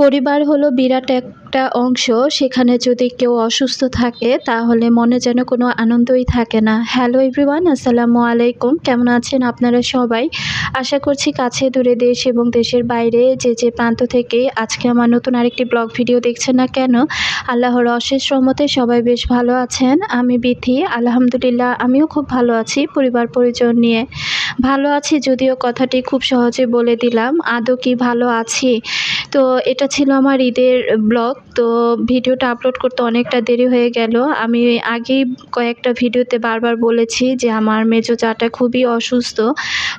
পরিবার হল বিরাট একটা অংশ সেখানে যদি কেউ অসুস্থ থাকে, তাহলে মনে যেন কোনো আনন্দই থাকে না। হ্যালো এভরিওয়ান আসসালামু আলাইকুম। কেমন আছেন আপনারা সবাই? আশা করছি কাছে, দূরে দেশ এবং দেশের বাইরে যে যে প্রান্ত থেকে আজকে আমার নতুন আরেকটি ব্লগ ভিডিও দেখছেন না কেন, আল্লাহর অশেষ রহমতে সবাই বেশ ভালো আছেন। আমি বিথি, আলহামদুলিল্লাহ আমিও খুব ভালো আছি পরিবার পরিজন নিয়ে। ভালো আছি যদিও কথাটি খুব সহজে বলে দিলাম, আদৌ কি ভালো আছি? তো এটা ছিল আমার ঈদের ব্লগ। তো ভিডিওটা আপলোড করতে অনেকটা দেরি হয়ে গেল। আমি আগেই কয়েকটা ভিডিওতে বারবার বলেছি যে আমার মেজো চাটা খুবই অসুস্থ।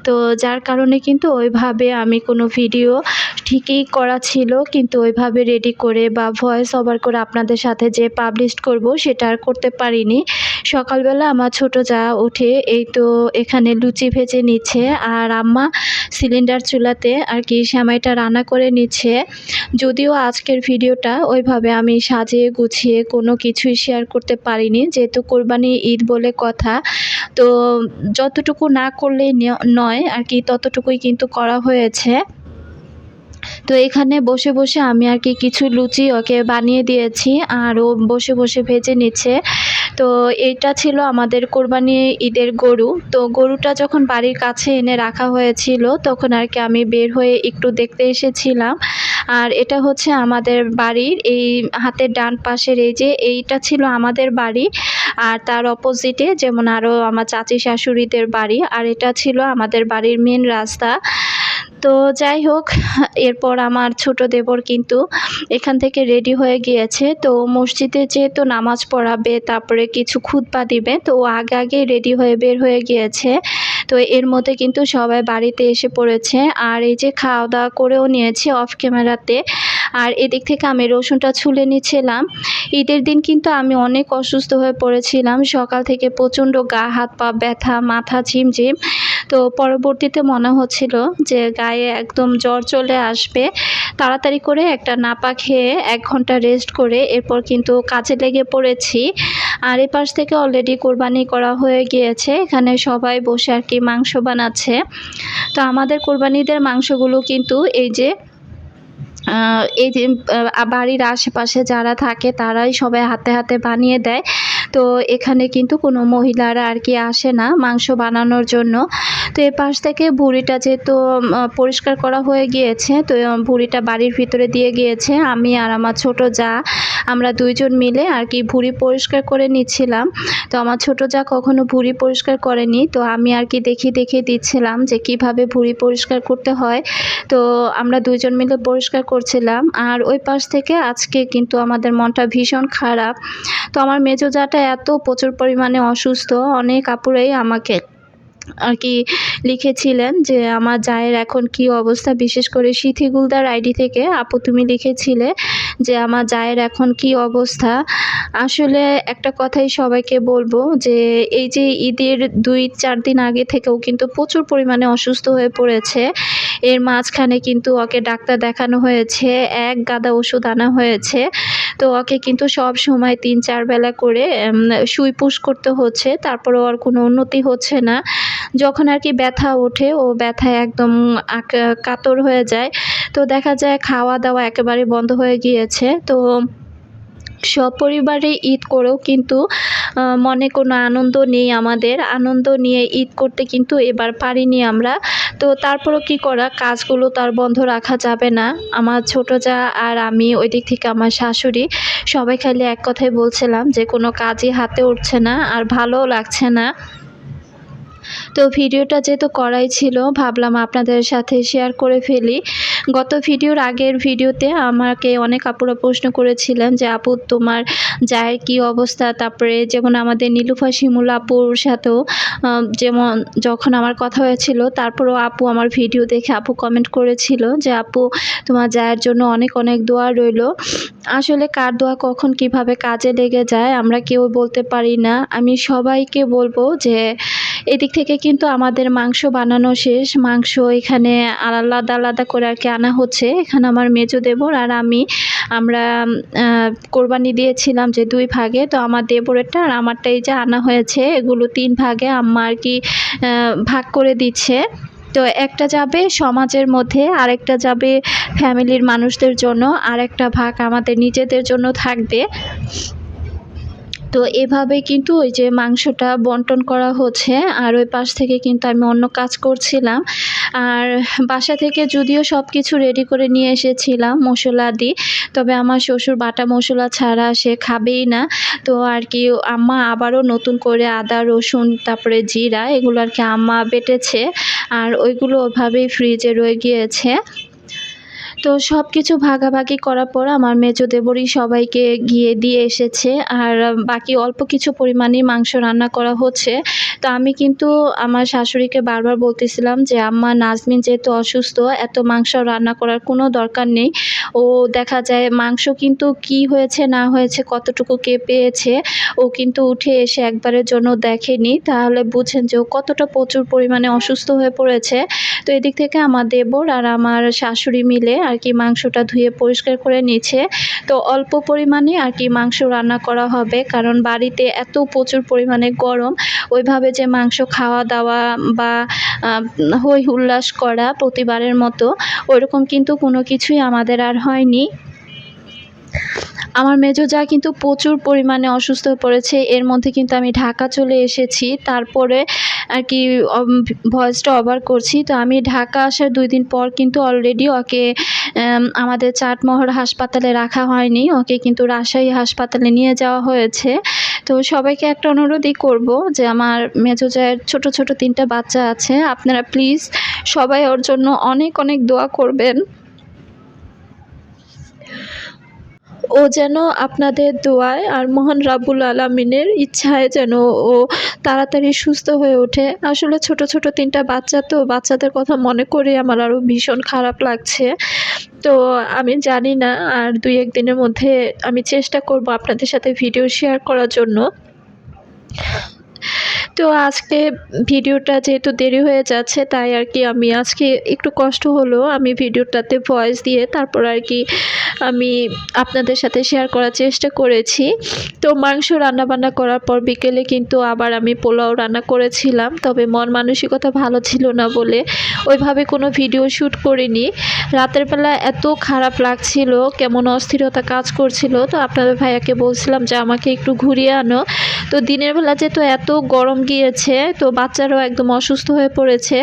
তো যার কারণে কিন্তু ওইভাবে আমি কোনো ভিডিও ঠিকই করা ছিল, কিন্তু ওইভাবে রেডি করে বা ভয়েস ওভার করে আপনাদের সাথে যে পাবলিশ করব সেটা আর করতে পারিনি। সকালবেলা আমার ছোট যা উঠে, এই তো এখানে লুচি ভেজে নিচ্ছে আর আম্মা সিলিন্ডার চুলাতে আর কি সেমাইটা রান্না করে নিচ্ছে। যদিও আজকের ভিডিওটা ওইভাবে আমি সাজিয়ে গুছিয়ে কোনো কিছুই শেয়ার করতে পারিনি। যেহেতু কোরবানি ঈদ বলে কথা, তো যতটুকু না করলেই নয়, আর কি ততটুকুই কিন্তু করা হয়েছে। তো এখানে বসে বসে আমি আর কি কিছু লুচি ওকে বানিয়ে দিয়েছি আর ও বসে বসে ভেজে নিচ্ছে। তো এটা ছিল আমাদের কোরবানি ঈদের গরু। তো গরুটা যখন বাড়ির কাছে এনে রাখা হয়েছিল, তখন আর কি আমি বের হয়ে একটু দেখতে এসেছিলাম। আর এটা হচ্ছে আমাদের বাড়ির, এই হাতের ডান পাশের এই যে এইটা ছিল আমাদের বাড়ি, আর তার অপোজিটে যেমন আরও আমার চাচি শাশুড়িদের বাড়ি, আর এটা ছিল আমাদের বাড়ির মেন রাস্তা। তো যাই হোক, এরপর আমার ছোট দেবর কিন্তু এখান থেকে রেডি হয়ে গিয়েছে। তো মসজিদে যেহেতু নামাজ পড়াবে, তারপরে কিছু খুতবা দিবে, তো ও আগে আগে রেডি হয়ে বের হয়ে গিয়েছে। তো এর মধ্যে কিন্তু সবাই বাড়িতে এসে পড়েছে। আর এই যে খাওয়া দাওয়া করেও নিয়েছি অফ ক্যামেরাতে আর এদিক থেকে আমি রসুনটা ছুলে নিচ্ছিলাম। ঈদের দিন কিন্তু আমি অনেক অসুস্থ হয়ে পড়েছিলাম। সকাল থেকে প্রচণ্ড গা, হাত পা ব্যথা, মাথা ঝিমঝিম। তো পরবর্তীতে মনে হচ্ছিল যে গায়ে একদম জ্বর চলে আসবে। তাড়াতাড়ি করে একটা নাপা খেয়ে এক ঘণ্টা রেস্ট করে এরপর কিন্তু কাজে লেগে পড়েছি। আর এ পাশ থেকে অলরেডি কোরবানি করা হয়ে গিয়েছে। এখানে সবাই বসে আর কি মাংস বানাচ্ছে। তো আমাদের কোরবানিদের মাংসগুলো কিন্তু এই যে এই যে বাড়ির আশেপাশে যারা থাকে তারাই সবাই হাতে হাতে বানিয়ে দেয়। তো এখানে কিন্তু কোনো মহিলারা আর কি আসে না মাংস বানানোর জন্য। তো এ পাশ থেকে ভুড়িটা যেহেতু পরিষ্কার করা হয়ে গিয়েছে, তো ভুড়িটা বাড়ির ভিতরে দিয়ে গিয়েছে। আমি আর আমার ছোট যা, আমরা দুইজন মিলে আর কি ভুড়ি পরিষ্কার করে নিচ্ছিলাম। তো আমার ছোট যা কখনো ভুড়ি পরিষ্কার করেনি, তো আমি আর কি দেখি, দেখে দিচ্ছিলাম যে কীভাবে ভুড়ি পরিষ্কার করতে হয়। তো আমরা দুইজন মিলে পরিষ্কার করছিলাম। আর ওই পাশ থেকে আজকে কিন্তু আমাদের মনটা ভীষণ খারাপ। তো আমার মেজো জাটা এত প্রচুর পরিমাণে অসুস্থ। অনেক আপুরাই আমাকে আর কি লিখেছিলেন যে, আমার জায়ের এখন কি অবস্থা? বিশেষ করে সিথি গুলদার আইডি থেকে আপু তুমি লিখেছিলে যে, আমার জায়ের এখন কি অবস্থা? আসলে একটা কথাই সবাইকে বলব যে, এই যে ঈদের দুই চার দিন আগে থেকেও কিন্তু প্রচুর পরিমাণে অসুস্থ হয়ে পড়েছে। এর মাঝখানে কিন্তু ওকে ডাক্তার দেখানো হয়েছে, এক গাদা ওষুধ আনা হয়েছে। তো ওকে কিন্তু সব সময় তিন, চার বেলা করে সুই পুশ করতে হচ্ছে তারপরে ওর কোনো উন্নতি হচ্ছে না। যখন আর কি ব্যথা ওঠে, ও ব্যথায় একদম কাতর হয়ে যায়। তো দেখা যায় খাওয়া দাওয়া একেবারে বন্ধ হয়ে গিয়েছে। তো সপরিবারে ঈদ করেও কিন্তু মনে কোনো আনন্দ নেই আমাদের। আনন্দ নিয়ে ঈদ করতে কিন্তু এবার পারিনি আমরা। তো তারপরও কি করা? কাজগুলো তার বন্ধ রাখা যাবে না। আমার ছোট যা আর আমি ওই দিক থেকে আমার শাশুড়ি সবাই খালি এক কথাই বলছিলাম যে কোনো কাজই হাতে উঠছে না আর ভালোও লাগছে না। তো ভিডিওটা যেহেতু করাই ছিল, ভাবলাম আপনাদের সাথে শেয়ার করে ফেলি। গত ভিডিওর আগের ভিডিওতে আমাকে অনেক আপুরা প্রশ্ন করেছিলেন যে, আপু, তোমার জায়ের কি অবস্থা? তারপরে যেমন আমাদের নীলুফা শিমুল আপুর সাথেও যেমন যখন আমার কথা হয়েছিল, তারপরেও আপু আমার ভিডিও দেখে আপু কমেন্ট করেছিল যে, আপু, তোমার জায়ের জন্য অনেক অনেক দোয়া রইল। আসলে কার দোয়া কখন কীভাবে কাজে লেগে যায়, আমরা কেউ বলতে পারি না। আমি সবাইকে বলব যে এদিক থেকে কিন্তু আমাদের মাংস বানানো শেষ। মাংস এখানে আলাদা আলাদা করে আর কি আনা হচ্ছে। এখানে আমার মেজো দেবর আর আমি, আমরা কোরবানি দিয়েছিলাম যে দুই ভাগে। তো আমার দেবরেরটা আর আমারটা এই যে আনা হয়েছে, এগুলো তিন ভাগে আম্মা আর কি ভাগ করে দিচ্ছে। তো একটা যাবে সমাজের মধ্যে, আরেকটা যাবে ফ্যামিলির মানুষদের জন্য, আরেকটা ভাগ আমাদের নিজেদের জন্য থাকবে। তো এভাবে কিন্তু ওই যে মাংসটা বন্টন করা হচ্ছে, আর ওই পাশ থেকে কিন্তু আমি অন্য কাজ করছিলাম। আর বাসা থেকে যদিও সব কিছু রেডি করে নিয়ে এসেছিলাম মশলা দি তবে আমার শ্বশুর বাটা মশলা ছাড়া সে খাবেই না। তো আর কি, আম্মা আবারও নতুন করে আদা, রসুন, তারপরে জিরা, এগুলো আর কি আম্মা বেটেছে, আর ওইগুলো ওভাবেই ফ্রিজে রয়ে গিয়েছে। তো সব কিছু ভাগাভাগি করার পর আমার মেজো দেবরই সবাইকে গিয়ে দিয়ে এসেছে আর বাকি অল্প কিছু পরিমাণেই মাংস রান্না করা হচ্ছে। তো আমি কিন্তু আমার শাশুড়িকে বারবার বলতেছিলাম যে, আম্মা, নাজমিন যেহেতু অসুস্থ, এত মাংস রান্না করার কোনো দরকার নেই। ও দেখা যায় মাংস কিন্তু কি হয়েছে, না হয়েছে, কতটুকু কে পেয়েছে, ও কিন্তু উঠে এসে একবারের জন্য দেখেনি। তাহলে বুঝেন যে ও কতটা প্রচুর পরিমাণে অসুস্থ হয়ে পড়েছে। তো এদিক থেকে আমার দেবর আর আমার শাশুড়ি মিলে আর কি মাংসটা ধুয়ে পরিষ্কার করে নিচ্ছে। তো অল্প পরিমাণে আর কি মাংস রান্না করা হবে, কারণ বাড়িতে এত প্রচুর পরিমাণে গরম। ওইভাবে যে মাংস খাওয়া দাওয়া বা হই উল্লাস করা প্রতিবারের মতো, ওইরকম কিন্তু কোনো কিছুই আমাদের আর হয়নি। আমার মেজো যা কিন্তু প্রচুর পরিমাণে অসুস্থ হয়ে পড়েছে, এর মধ্যে কিন্তু আমি ঢাকা চলে এসেছি। তারপরে আর কি ভয়েসটা ওভার করছি। তো আমি ঢাকা আসার দুই দিন পর কিন্তু অলরেডি ওকে আমাদের চাটমোহর হাসপাতালে রাখা হয়নি। ওকে কিন্তু রাজশাহী হাসপাতালে নিয়ে যাওয়া হয়েছে। তো সবাইকে একটা অনুরোধই করব যে আমার মেজো জায়ের ছোটো ছোটো তিনটা বাচ্চা আছে, আপনারা প্লিজ সবাই ওর জন্য অনেক অনেক দোয়া করবেন। ও যেন আপনাদের দোয়ায় আর মহান রাবুল আলমিনের ইচ্ছায় যেন ও তাড়াতাড়ি সুস্থ হয়ে ওঠে। আসলে ছোট ছোট তিনটা বাচ্চা তো, বাচ্চাদের কথা মনে করে আমার আরও ভীষণ খারাপ লাগছে। তো আমি জানি না, আর দুই একদিনের মধ্যে আমি চেষ্টা করব আপনাদের সাথে ভিডিও শেয়ার করার জন্য। তো আজকে ভিডিওটা যেহেতু দেরি হয়ে যাচ্ছে, তাই আর কি আমি আজকে একটু কষ্ট হলো। আমি ভিডিওটাতে ভয়েস দিয়ে তারপর আর কি আমি আপনাদের সাথে শেয়ার করার চেষ্টা করেছি। তো মাংস রান্নাবান্না করার পর বিকেলে কিন্তু আবার আমি পোলাও রান্না করেছিলাম, তবে মন মানসিকতা ভালো ছিল না বলে ওইভাবে কোনো ভিডিও শ্যুট করিনি। রাতের বেলা এত খারাপ লাগছিল, কেমন অস্থিরতা কাজ করছিল, তো আপনাদের ভাইয়াকে বলছিলাম যে আমাকে একটু ঘুরিয়ে আনো। তো দিনের বেলা যেহেতু এত গরম গিয়েছে, তো বাচ্চারাও একদম অসুস্থ হয়ে পড়েছে।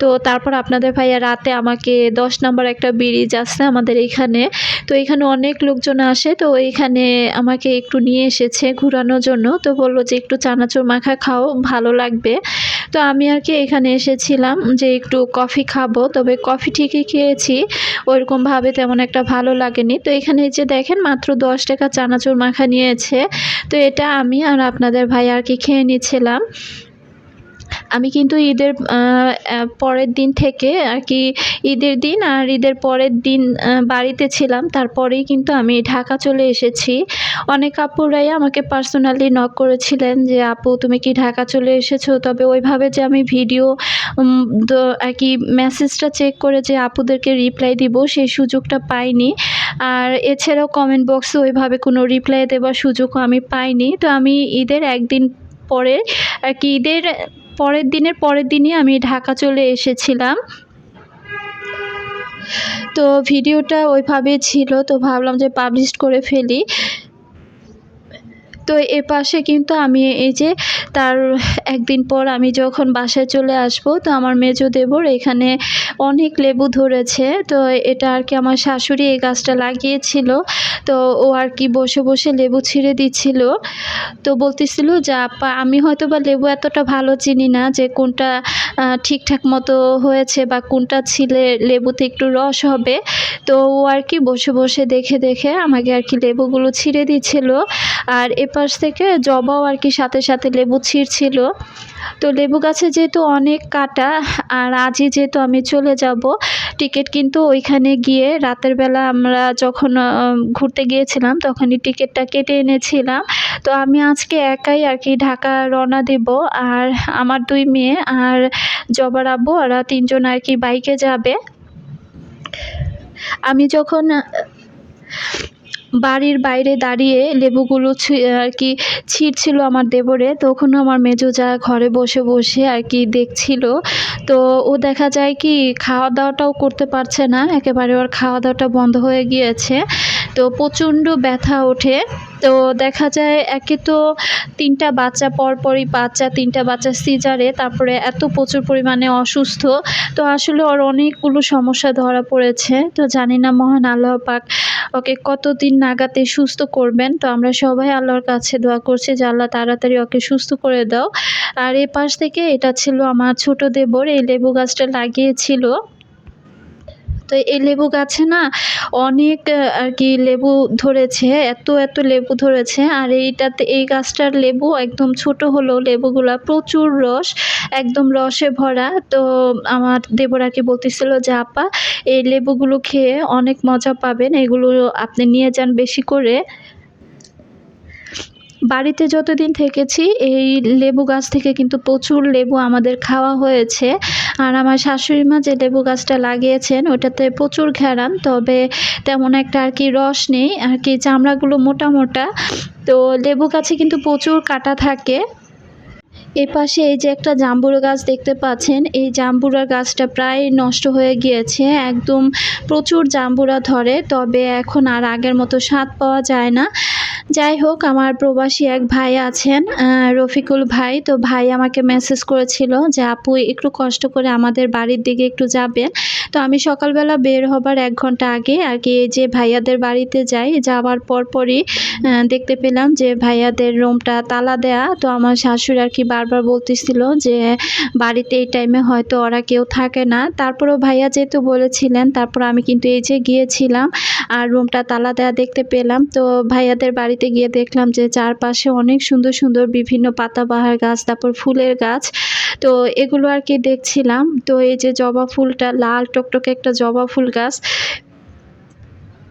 তো তারপর আপনাদের ভাইয়া রাতে আমাকে দশ নম্বর একটা ব্রিজ আছে আমাদের এখানে। তো এখানে অনেক লোকজন আসে, তো এখানে আমাকে একটু নিয়ে এসেছে ঘোরানোর জন্য। তো বলল যে একটু চানাচুর মাখা খাও, ভালো লাগবে। তো আমি আর কি এখানে এসেছিলাম যে একটু কফি খাব, তবে কফি ঠিকই খেয়েছি ওইরকমভাবে তেমন একটা ভালো লাগেনি। তো এখানে যে দেখেন মাত্র দশ টাকা চানাচুর মাখা নিয়েছে। তো এটা আমি আর আপনাদের ভাই আর কি খেয়ে নিচ্ছিলাম আমি কিন্তু ঈদের পরের দিন থেকে আর কি ঈদের দিন আর ঈদের পরের দিন বাড়িতে ছিলাম। তারপরেই কিন্তু আমি ঢাকা চলে এসেছি। অনেক আপুরাই আমাকে পার্সোনালি নক করেছিলেন যে, আপু, তুমি কি ঢাকা চলে এসেছ? তবে ওইভাবে যে আমি ভিডিও আর কি মেসেজটা চেক করে যে আপুদেরকে রিপ্লাই দিব, সেই সুযোগটা পাইনি। আর এছাড়াও কমেন্ট বক্সে ওইভাবে কোনো রিপ্লাই দেওয়ার সুযোগও আমি পাইনি। তো আমি ঈদের একদিন পরে, আর কি, ঈদের পরের দিনের পরের দিনই আমি ঢাকা চলে এসেছিলাম। তো ভিডিওটা ওইভাবে ছিল, তো ভাবলাম যে পাবলিশ করে ফেলি। তো এ পাশে কিন্তু আমি এই যে তার একদিন পর আমি যখন বাসায় চলে আসব, তো আমার মেজো দেবর এখানে অনেক লেবু ধরেছে। তো এটা আর কি আমার শাশুড়ি এই গাছটা লাগিয়েছিল। তো ও আর কি বসে বসে লেবু ছিঁড়ে দিচ্ছিল। তো বলতেছিল যে, আপা, আমি হয়তো বা লেবু এতটা ভালো চিনি না যে, কোনটা ঠিকঠাক মতো হয়েছে বা কোনটা ছিলে লেবুতে একটু রস হবে। তো ও আর কি বসে বসে দেখে দেখে আমাকে আর কি লেবুগুলো ছিঁড়ে দিচ্ছিল। আর এ পাশ থেকে জবাও আর কি সাথে সাথে লেবু ছিঁড়ছিল। তো লেবু গাছে যেহেতু অনেক কাটা, আর আজই যেহেতু আমি চলে যাব, টিকিট কিন্তু ওইখানে গিয়ে রাতের বেলা আমরা যখন ঘুরতে গিয়েছিলাম তখনই টিকিটটা কেটে এনেছিলাম। তো আমি আজকে একাই আর কি ঢাকা রওনা দেব, আর আমার দুই মেয়ে আর জবার আব্বু, ওরা তিনজন আর কি বাইকে যাবে। আমি যখন বাড়ির বাইরে দাঁড়িয়ে লেবুগুলো আর কি ছিঁড়ছিল আমার দেবরে। তখনও আমার মেজো যা ঘরে বসে বসে আর কি দেখছিল। তো ও দেখা যায় কি খাওয়া দাওয়াটাও করতে পারছে না। একেবারে ওর খাওয়া দাওয়াটা বন্ধ হয়ে গিয়েছে। তো প্রচণ্ড ব্যথা ওঠে। তো দেখা যায় একে তো তিনটা বাচ্চা, পরপরই বাচ্চা, তিনটা বাচ্চা সিজারে, তারপরে এত প্রচুর পরিমাণে অসুস্থ। তো আসলে ওর অনেকগুলো সমস্যা ধরা পড়েছে। তো জানি না মহান আল্লাহ পাক ওকে কতদিন নাগাতে সুস্থ করবেন। তো আমরা সবাই আল্লাহর কাছে দোয়া করছি যে আল্লাহ তাড়াতাড়ি ওকে সুস্থ করে দাও। আর এই পাশ থেকে এটা ছিল আমার ছোট দেবর, এই লেবু গাছটা লাগিয়েছিল। তো এই লেবু গাছে না অনেক আর কি লেবু ধরেছে, এত এত লেবু ধরেছে, আর এইটাতে, এই গাছটার লেবু একদম ছোট হলো লেবুগুলা প্রচুর রস, একদম রসে ভরা। তো আমার দেবরাকে বলতেছিল যে, আপা, এই লেবুগুলো খেয়ে অনেক মজা পাবেন, এগুলো আপনি নিয়ে যান বেশি করে। বাড়িতে যতদিন থেকেছি, এই লেবু গাছ থেকে কিন্তু প্রচুর লেবু আমাদের খাওয়া হয়েছে। আর আমার শাশুড়ি মা যে লেবু গাছটা লাগিয়েছেন, ওটাতে প্রচুর ঘেরান তবে তেমন একটা আর কি রস নেই, আর কি চামড়াগুলো মোটা মোটা। তো লেবু গাছে কিন্তু প্রচুর কাটা থাকে। এ পাশে এই যে একটা জাম্বুরা গাছ দেখতে পাচ্ছেন, এই জাম্বুরা গাছটা প্রায় নষ্ট হয়ে গিয়েছে, একদম প্রচুর জাম্বুরা ধরে, তবে এখন আর আগের মতো স্বাদ পাওয়া যায় না। যাই হোক, আমার প্রবাসী এক ভাই আছেন রফিকুল ভাই। তো ভাই আমাকে মেসেজ করেছিল যে, আপু, একটু কষ্ট করে আমাদের বাড়ির দিকে একটু যাবেন। তো আমি সকালবেলা বের হবার এক ঘণ্টা আগে এই যে ভাইয়াদের বাড়িতে যাই, যাওয়ার পরপরই দেখতে পেলাম যে ভাইয়াদের রুমটা তালা দেয়া। তো আমার শাশুড়ি আর কি বারবার বলতেছিল যে, বাড়িতে এই টাইমে হয়তো ওরা কেউ থাকে না। তারপরেও ভাইয়া যেহেতু বলেছিলেন, তারপর আমি কিন্তু এই যে গিয়েছিলাম আর রুমটা তালা দেয়া দেখতে পেলাম। তো ভাইয়াদের বাড়িতে গিয়ে দেখলাম যে চারপাশে অনেক সুন্দর সুন্দর বিভিন্ন পাতাবাহার গাছ, তারপর ফুলের গাছ। তো এগুলো আর কি দেখছিলাম। তো এই যে জবা ফুলটা, লাল টকটকে একটা জবা ফুল গাছ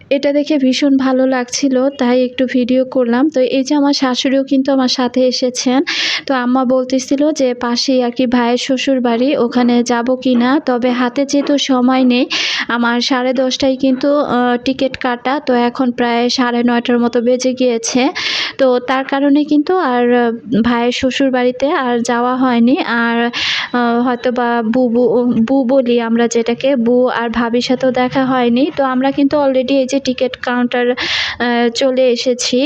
এটা দেখে ভীষণ ভালো লাগছিল, তাই একটু ভিডিও করলাম। তো এই যে আমার শাশুড়িও কিন্তু আমার সাথে এসেছেন। তো আম্মা বলতেছিল যে পাশেই আর কি ভাইয়ের শ্বশুর বাড়ি ওখানে যাব কি না তবে হাতে যেহেতু সময় নেই, আমার সাড়ে দশটায় কিন্তু টিকিট কাটা। তো এখন প্রায় সাড়ে নয়টার মতো বেজে গিয়েছে। তো তার কারণে কিন্তু আর ভাইয়ের শ্বশুর বাড়িতে আর যাওয়া হয়নি। আর হয়তো বা বু বু- বু বলি আমরা যেটাকে, বু আর ভাবির সাথেও দেখা হয়নি। তো আমরা কিন্তু অলরেডি এই যে টিকিট কাউন্টার চলে এসেছি।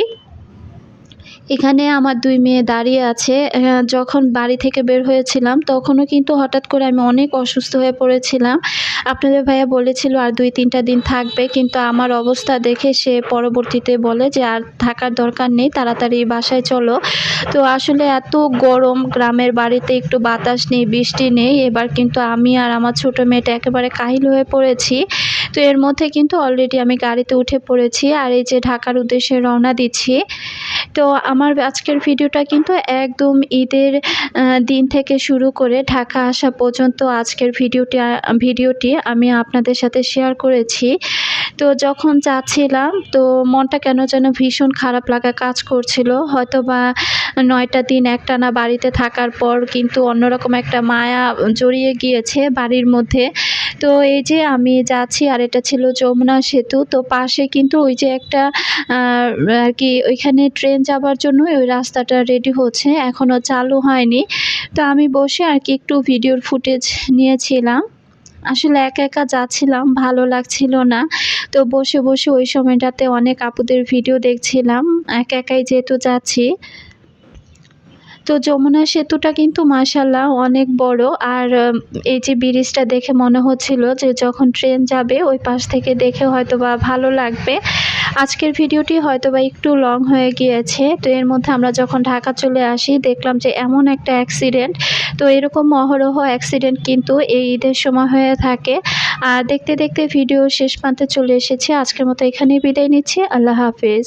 এখানে আমার দুই মেয়ে দাঁড়িয়ে আছে। যখন বাড়ি থেকে বের হয়েছিলাম, তখনও কিন্তু হঠাৎ করে আমি অনেক অসুস্থ হয়ে পড়েছিলাম। আপনাদের ভাইয়া বলেছিল আর দুই তিনটা দিন থাকবে, কিন্তু আমার অবস্থা দেখে সে পরবর্তীতে বলে যে আর থাকার দরকার নেই, তাড়াতাড়ি বাসায় চলো। তো আসলে এত গরম, গ্রামের বাড়িতে একটু বাতাস নেই, বৃষ্টি নেই। এবার কিন্তু আমি আর আমার ছোট মেয়েটা একেবারে কাহিল হয়ে পড়েছি। তো এর মধ্যে কিন্তু অলরেডি আমি গাড়িতে উঠে পড়েছি আর এই যে ঢাকার উদ্দেশ্যে রওনা দিচ্ছি। তো আমার আজকের ভিডিওটা কিন্তু একদম ঈদের দিন থেকে শুরু করে ঢাকা আসা পর্যন্ত আজকের ভিডিওটি ভিডিওটি আমি আপনাদের সাথে শেয়ার করেছি। তো যখন যাচ্ছিলাম, তো মনটা কেন যেন ভীষণ খারাপ লাগা কাজ করছিল। হয়তো বা নয়টা দিন একটানা বাড়িতে থাকার পর কিন্তু অন্যরকম একটা মায়া জড়িয়ে গিয়েছে বাড়ির মধ্যে। তো এই যে আমি যাচ্ছি, আর এটা ছিল যমুনা সেতু, তো পাশে কিন্তু ওই যে একটা আর কি ওইখানে ট্রেন যাবার জন্য ওই রাস্তাটা রেডি হচ্ছে এখনও চালু হয়নি। তো আমি বসে আর কি একটু ভিডিওর ফুটেজ নিয়েছিলাম। আসলে একা একা যাচ্ছিলাম, ভালো লাগছিল না। তো বসে বসে ওই সময়টাতে অনেক আপুদের ভিডিও দেখছিলাম। একা একাই যেহেতু যাচ্ছি তো যমুনা সেতুটা কিন্তু মাসাল্লাহ অনেক বড়। আর এই যে ব্রিজটা দেখে মনে হচ্ছিল যে যখন ট্রেন যাবে ওই পাশ থেকে দেখে হয়তো বা ভালো লাগবে। আজকের ভিডিওটি হয়তো বা একটু লং হয়ে গিয়েছে। তো এর মধ্যে আমরা যখন ঢাকা চলে আসি, দেখলাম যে এমন একটা অ্যাক্সিডেন্ট। তো এরকম অহরহ অ্যাক্সিডেন্ট কিন্তু এই ঈদের সময় হয়ে থাকে। আর দেখতে দেখতে ভিডিও শেষ প্রান্তে চলে এসেছে। আজকের মতো এখানেই বিদায় নিচ্ছি। আল্লাহ হাফেজ।